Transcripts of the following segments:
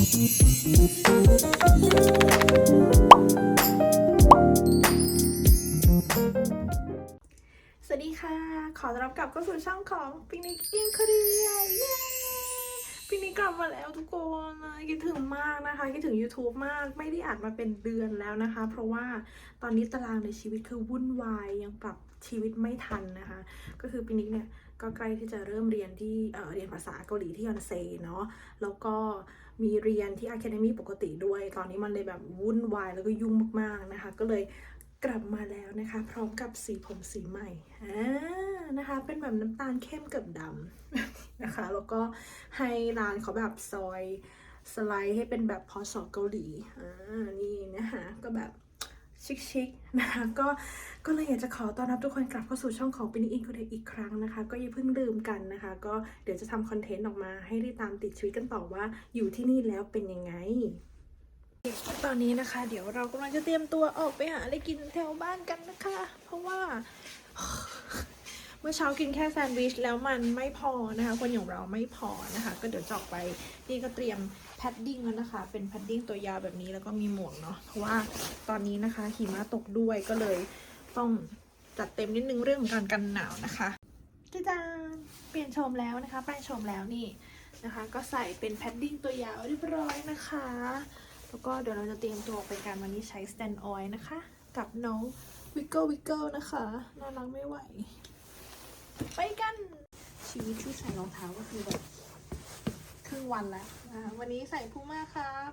สวัสดีค่ะ ขอต้อนรับกลับเข้าสู่ช่องของปิกนิกอินคเรียเย้ปิกนิกกลับมาแล้วทุกคนคิดถึงมากนะคะ คิดถึง YouTube มากไม่ได้อัดมาเป็นเดือนแล้วนะคะ เพราะว่าตอนนี้ตารางในชีวิตคือวุ่นวายยังปรับชีวิตไม่ทันนะคะ ก็คือปิกนิกเนี่ย ก็ใกล้ที่จะเริ่มเรียนที่เเรียนภาษาเกาหลีที่ยอนเซเนาะแล้วก็มีเรียนที่ Academy ปกติด้วย ตอนนี้มันเลยแบบวุ่นวายแล้วก็ยุ่งมากๆนะคะ ก็เลยกลับมาแล้วนะคะ พร้อมกับสีผมสีใหม่อ่านะคะ เป็นแบบน้ำตาลเข้มเกับดำนะคะ แล้วก็ให้ร้านเขาแบบซอยสไลด์ให้เป็นแบบพอสอเกาหลีอ่านี่นะคะก็แบบ ชิคๆนะคะก็ก็เลยอยากจะขอต้อนรับทุกคนกลับเข้าสู่ช่องของปินิอินคูเดอีกครั้งนะคะ ก็อย่าเพิ่งลืมกันนะคะ ก็เดี๋ยวจะทำคอนเทนต์ออกมาให้ได้ตามติดชีวิตกันต่อว่าอยู่ที่นี่แล้วเป็นยังไง ตอนนี้นะคะ เดี๋ยวเรากำลังจะเตรียมตัวออกไปหาอะไรกินแถวบ้านกันนะคะ เพราะว่า เมื่อเช้ากินแค่แซนด์วิชแล้วมันไม่พอนะคะ คนอย่างเราไม่พอนะคะ ก็เดี๋ยวจอกไปนี่ก็เตรียมแพดดิ้งแล้วนะคะ เป็นแพดดิ้งตัวยาวแบบนี้แล้วก็มีหมวกเนาะเพราะว่าตอนนี้นะคะหิมะตกด้วยก็เลยต้องจัดเต็มนิดนึงเรื่องของการกันหนาวนะคะจ้าจานเปลี่ยนโฉมแล้วนะคะแปลงโฉมแล้วนี่นะคะ ก็ใส่เป็นแพดดิ้งตัวยาวเรียบร้อยนะคะ แล้วก็เดี๋ยวเราจะเตรียมตัวไปกันวันนี้ใช้ stand oil นะคะ กับน้องวิกเกิลวิกเกิลนะคะน่ารักไม่ไหว ไปกัน ชีวิตที่ใส่รองเท้าก็คือแบบครึ่งวันแล้วนะวันนี้ใส่พูม่าครับ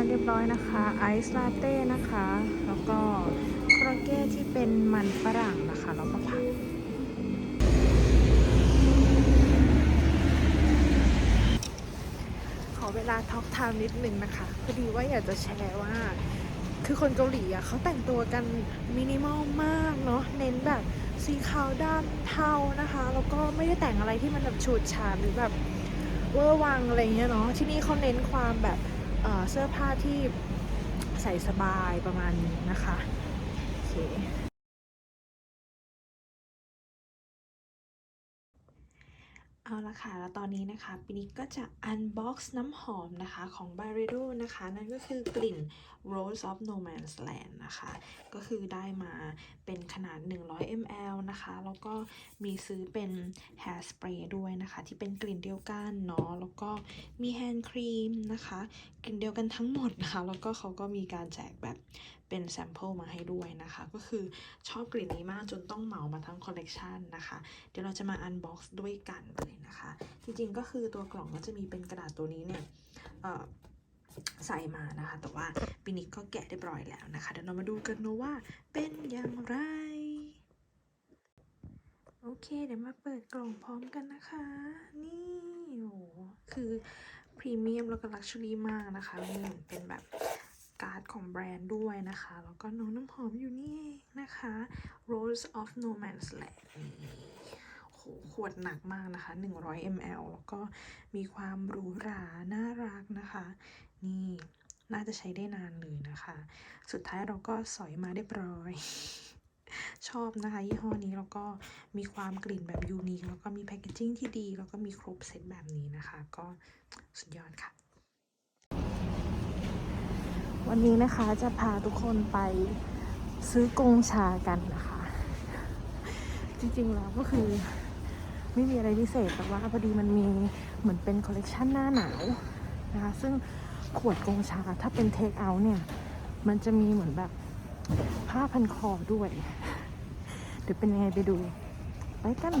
มาเรียบร้อยนะคะไอซ์ลาเต้นะคะ แล้วก็ครอเก้ที่เป็นมันฝรั่งนะคะแล้วก็ผักขอเวลาท็อกไทม์นิดนึงนะคะพอดีว่าอยากจะแชร์ว่า คือคนเกาหลีอะเขาแต่งตัวกันมินิมอลมากเนาะเน้นแบบสีขาวดำเทานะคะ แล้วก็ไม่ได้แต่งอะไรที่มันแบบฉูดฉาดหรือแบบเวอร์วังอะไรเงี้ยเนาะที่นี่เขาเน้นความแบบ เสื้อผ้าที่ใส่สบายประมาณนี้นะคะโอเค เอาละค่ะ แล้วตอนนี้นะคะปินิกก็จะ unbox น้ำหอมนะคะของ b y r e d o นะคะ นั่นก็คือกลิ่น Rose of No Man's Land นะคะ ก็คือได้มาเป็นขนาด 100 ml นะคะ แล้วก็มีซื้อเป็น hair spray ด้วยนะคะ ที่เป็นกลิ่นเดียวกันเนาะ แล้วก็มี hand cream นะคะ กลิ่นเดียวกันทั้งหมดนะคะ แล้วก็เขาก็มีการแจกแบบ เป็น sample มาให้ด้วยนะคะ ก็คือชอบกลิ่นนี้มากจนต้องเหมามาทั้งคอลเลกชันนะคะ เดี๋ยวเราจะมา unbox ด้วยกันเลยนะคะ จริงๆก็คือตัวกล่องก็จะมีเป็นกระดาษตัวนี้เนี่ยใส่มานะคะ แต่ว่าปินิกก็แกะเรียบร้อยแล้วนะคะ เดี๋ยวเรามาดูกันนะว่าเป็นอย่างไร โอเค เดี๋ยวมาเปิดกล่องพร้อมกันนะคะ นี่โอ้โหคือพรีเมียมแล้วก็ลักชัวรี่มากนะคะนี่เป็นแบบ การ์ดของแบรนด์ด้วยนะคะ แล้วก็น้องน้ำหอมอยู่นี่เองนะคะ Rose of No Man's Land โหขวดหนักมากนะคะ 100 ml แล้วก็มีความหรูหรา น่ารักนะคะ นี่น่าจะใช้ได้นานเลยนะคะ สุดท้ายเราก็สอยมาเรียบร้อย ชอบนะคะ ยี่ห้อนี้แล้วก็มีความกลิ่นแบบยูนิคแล้วก็มีแพคเกจจิ้งที่ดี แล้วก็มีครบเซตแบบนี้นะคะ ก็สุดยอดค่ะ วันนี้นะคะจะพาทุกคนไปซื้อกงชากันนะคะ จริงๆแล้วก็คือ ไม่มีอะไรพิเศษแต่ว่าพอดีมันมีเหมือนเป็นคอลเลกชันหน้าหนาวนะคะ ซึ่งขวดกงชาถ้าเป็นเทคเอาท์เนี่ย มันจะมีเหมือนแบบผ้าพันคอด้วย เดี๋ยวเป็นยังไงไปดู ไปกัน